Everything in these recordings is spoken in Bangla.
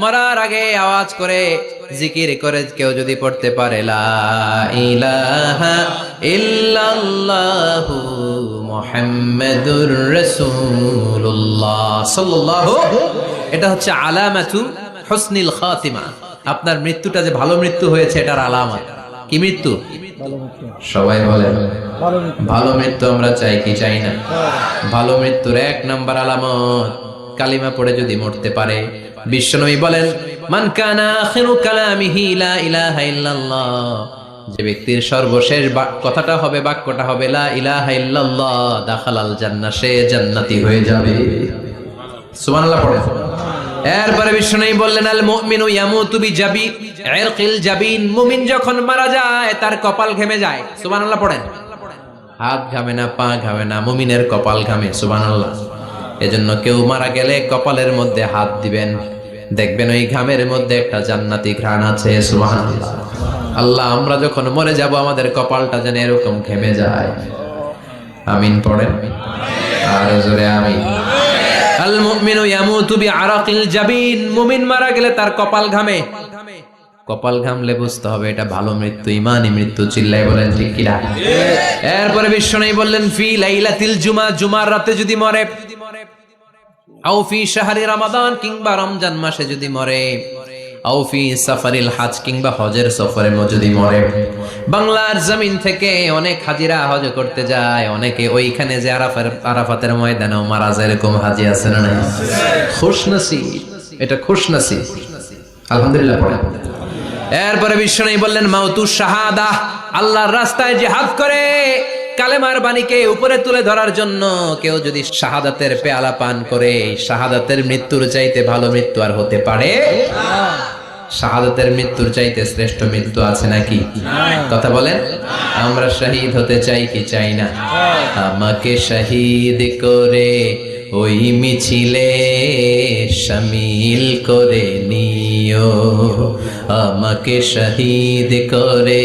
মরার আগে আওয়াজ করে, জিকির করে কেউ যদি পড়তে পারে এটা হচ্ছে আলামাতু হুসনিল খাতিমা। আপনার মৃত্যুটা যে ভালো মৃত্যু হয়েছে, এটার আলামত। কি মৃত্যু? সবাই বলেন, ভালো মৃত্যু আমরা চাই কি চাই না? ভালো মৃত্যুর এক নাম্বার আলামত। কালিমা পড়ে যদি মরতে পারে। বিশ্বনবী বলেন, মান কানা আখিরু কালামিহি লা ইলাহা ইল্লাল্লাহ। যে ব্যক্তির সর্বশেষ কথাটা হবে, বাক্যটা হবে, লা ইলাহা ইল্লাল্লাহ, দাখালাল জান্নাহ, সে জান্নাতি হয়ে যাবে। সুবহানাল্লাহ পড়ে এরপরে বিষ্ণু বললেন, আল মুমিনু ইয়ামুতু বিজাবি জাবিন। মুমিন যখন মারা যায়, তার কপাল ঘেমে যায়। সুবহানাল্লাহ পড়েন। হাত ঘামে না, পা ঘামে না, মুমিনের কপাল ঘামে। সুবহানাল্লাহ। এজন্য কেউ মারা গেলে কপালের মধ্যে হাত দিবেন। দেখবেন ওই ঘামের মধ্যে একটা জান্নাতি ঘ্রাণ আছে আল্লাহ আমরা যখন মরে যাব আমাদের কপালটা যেন এরকম ঘেমে যায়। আমিন পড়েন। আর জোরে আমিন। আল মুমিনু ইয়ামুতু বিআরাকিল জাবিন। মুমিন মারা গেলে তার কপাল ঘামে। কপাল ঘামলে বুঝতে হবে এটা ভালো মৃত্যু ইমানি মৃত্যু চিল্লাই বলেন ঠিক কিনা? এরপরে বিশ্বনাই বললেন ফি লাইলাতিল জুমা জুমার রাতে যদি মরে আও ফি শাহরি রমাদান কিংবা রমজান মাসে যদি মরে, আও ফি সাফারিল হাজ কিংবা হজের সফরে যদি মরে। বাংলার জমিন থেকে অনেক হাজিরা হজ করতে যায়, অনেকে ওইখানে যে আরাফাতের ময়দানেও মারা যায়, এরকম হাজি আছে না নাই? এটা খুশনসি আলহামদুলিল্লাহ, পড়ে। এরপরে বিশ্বনাই বললেন, মাউতু শাহাদা, আল্লাহর রাস্তায় জিহাদ করে। কালেমার বাণীকে উপরে তুলে ধরার জন্য কেউ যদি শাহাদাতের পেয়ালা পান করে, শাহাদাতের মৃত্যুর চাইতে ভালো মৃত্যু আর হতে পারে? শাহাদাতের মৃত্যুর চাইতে শ্রেষ্ঠ মৃত্যু আছে নাকি? কথা বলেন, আমরা শহীদ হতে চাই কি চাই না? আমাকে শহীদ করে ওই মিছিলে শামিল করে নিও। আমাকে শহীদ করে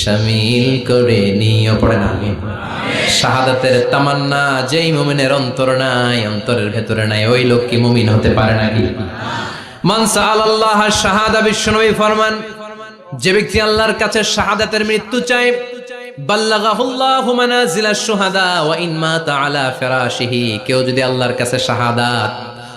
শামিল করে নিও পড়ে না শাহাদাতের তামান্না, যেই মুমিনের অন্তর নাই, অন্তরের ভেতরে নাই, ওই লোক কি মুমিন হতে পারে নাকি? মানসা আল্লাহ শাহাদা বিশ্বনবী ফরমান, যে ব্যক্তি আল্লাহর কাছে শাহাদাতের মৃত্যু চায় কেউ যদি আল্লাহর কাছে শাহাদাত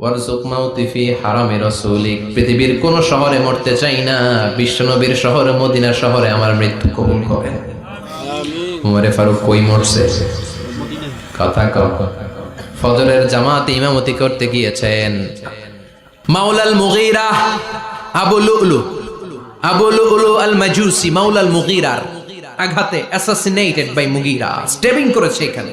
ওয়ারজুক মাউতি ফি হারামে রাসূলিক। পৃথিবীর কোন শহরে মরতে চাই না। বিশ্বনবীর শহরে মদিনা শহরে আমার মৃত্যু কবুল করেন। উমরে ফারুক কই মরছে? কথা কম ফজরের জামাতে ইমামতি করতে গিয়েছেন। মাওলাল মুগীরা আবু লুলু আবু লুলু আল মাজুসি মাওলাল মুগীরার আঘাতে অ্যাসাসিনেটেড বাই মুগীরা। স্টেবিং করেছে এখানে।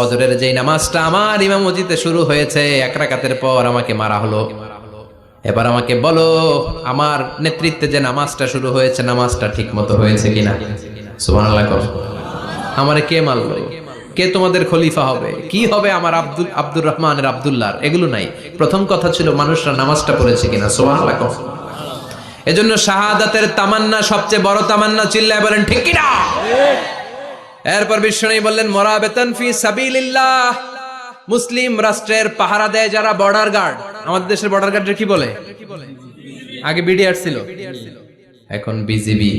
ফজরের যেই নামাজটা আমার ইমামতিতে শুরু হয়েছে, এক রাকাতের পর আমাকে মারা হলো। এবার আমাকে বলো, আমার নেতৃত্বে যে নামাজটা শুরু হয়েছে, নামাজটা ঠিক মতো হয়েছে কিনা? সুবহানাল্লাহ আমারে কে মারলো? কে তোমাদের খলিফা হবে? কি হবে আমার আব্দুল, আব্দুর রহমানের আব্দুল্লাহর? এগুলো নাই। প্রথম কথা ছিল মানুষরা নামাজটা পড়েছে কিনা? সুবহানাল্লাহ এজন্য শাহাদাতের তামান্না, সবচেয়ে বড় তামান্না চিল্লায় বলেন, ঠিক কিনা? এরপর বিষ্ণু বললেন, মরাবেতন ফি সাবিলিল্লাহ। মুসলিম রাষ্ট্রের পাহারা দেয় যারা বর্ডার গার্ড আমাদের দেশের বর্ডার গার্ডের কি বলে? আগে বিডিআর ছিল। এখন বিজিবি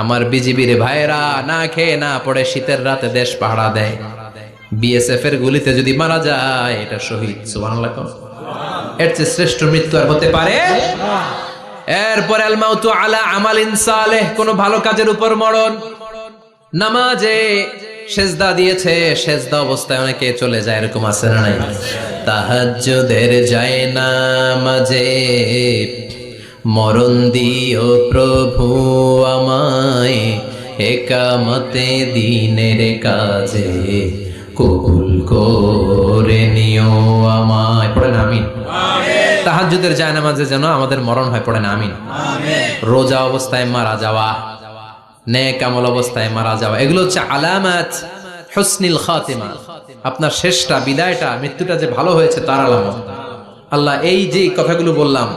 আমার বিজিবির ভাইয়েরা, না খেয়ে না পড়ে শীতের রাতে দেশ পাহারা দেয়। বিএসএফ এর গুলিতে যদি মারা যায়, এটা শহীদ। কোন? এর চেয়ে শ্রেষ্ঠ মৃত্যু আর হতে পারে? এরপর আল মাউতু আলা আমালিন সালেহ, কোন ভালো কাজের উপর মরণ। নামাজে সেজদা দিয়েছে সেজদা অবস্থায় অনেকে চলে যায় এরকম আছে না নাই? তাহাজ্জুদের যায় না মাঝে মরণ দিও প্রভু আমায় একামতে দিনের কাজে। কবুল করে নিও আমায়। পড়েন আমিন? তাহাজ্জুদের যায় নামাজে যেন আমাদের মরণ হয় পড়েন আমিন। রোজা অবস্থায় মারা যাওয়া। আমল অবস্থায় মারা যাওয়া। এগুলো হচ্ছে আলামাত হুসনিল খাতিমা। আপনার শেষটা, বিদায়টা, মৃত্যুটা যে ভালো হয়েছে তার আলামত। আল্লাহ এই যে কথাগুলো বললাম,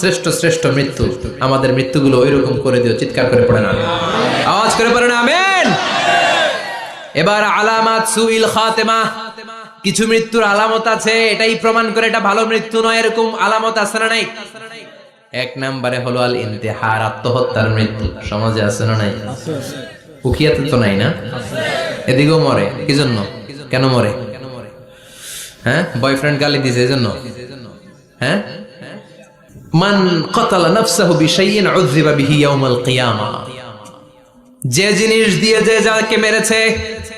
শ্রেষ্ঠ শ্রেষ্ঠ মৃত্যু, আমাদের মৃত্যুগুলো ওইরকম করে দিও, চিৎকার করে পড়ে না। আওয়াজ করে পড়ে না, আমেন। এবার আলামাত সুইল খাতেমা, কিছু মৃত্যুর আলামত আছে, এটাই প্রমাণ করে এটা ভালো মৃত্যু নয়, এরকম আলামত আছে না নাই? এক নাম্বারে হলো আল ইন্তেহার আত্মহত্যার মৃত্যু। সমাজে আছে না নাই? উকিয়াতে তো নাই না? এদিকেও মরে কি জন্য কেন মরে? হ্যাঁ? বয়ফ্রেন্ড গালি দিছে, এজন্য? হ্যাঁ? মান কতালা নাফসাহু বিশাইইন উযযিবা বিহি ইয়াউমাল কিয়ামা। যে জিনিস দিয়ে যে যাকে মেরেছে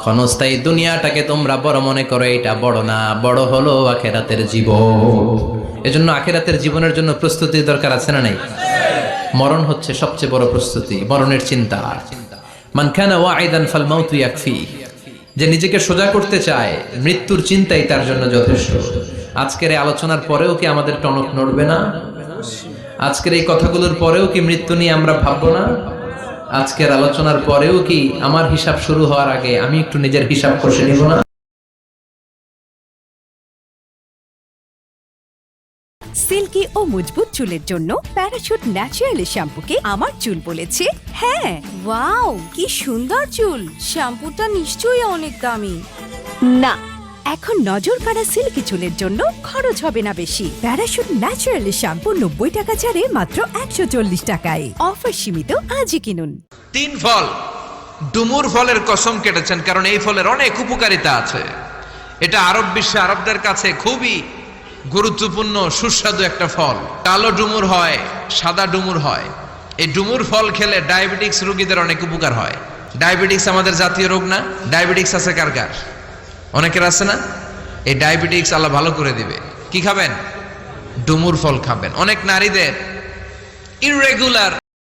ক্ষণস্থায়ী দুনিয়াটাকে তোমরা বড় মনে করো, এটা বড় না, বড় হলো আখেরাতের জীবন। এজন্য আখেরাতের জীবনের জন্য প্রস্তুতির দরকার আছে না নাই? মরণ হচ্ছে সবচেয়ে বড় প্রস্তুতি, মরণের চিন্তা। মান খানা ওয়াইদান ফাল মাউতু ইয়াকফি। যে নিজেকে সোজা করতে চায়, মৃত্যুর চিন্তাই তার জন্য যথেষ্ট। আজকের এই আলোচনার পরেও কি আমাদের টনক নড়বে না? আজকের এই কথাগুলোর পরেও কি মৃত্যু নিয়ে আমরা ভাববো না? আজকের আলোচনার পরেও কি আমার হিসাব শুরু হওয়ার আগে আমি একটু নিজের হিসাব কষে নিব না? সিল্কি ও মজবুত চুলের জন্য প্যারাশুট ন্যাচারালি শ্যাম্পুকে আমার চুল বলেছে। হ্যাঁ। ওয়াও কি সুন্দর চুল। শ্যাম্পুটা নিশ্চয়ই অনেক দামি। না এখন নজর কাড়া সিল্কি চুলের জন্য খরচ হবে না বেশি। প্যারাশুট ন্যাচারালি শ্যাম্পু নব্বই টাকা ছাড়ে মাত্র একশো চল্লিশ টাকায়। অফার সীমিত আজই কিনুন। তিন ফল। ডুমুর ফলের কসম কেটেছেন কারণ এই ফলের অনেক উপকারিতা আছে। এটা আরব বিশ্বে আরবদের কাছে খুবই গুরুত্বপূর্ণ, সুস্বাদু একটা ফল। কালো ডুমুর হয়, সাদা ডুমুর হয়। এই ডুমুর ফল খেলে ডায়াবেটিক্স রোগীদের অনেক উপকার হয়। ডায়াবেটিক্স আমাদের জাতীয় রোগ না, ডায়াবেটিক্স আছে কার কার? অনেকের আছে না? এই ডায়াবেটিক্স আল্লাহ ভালো করে দিবে। কি খাবেন? ডুমুর ফল খাবেন। অনেক নারীদের ইররেগুলার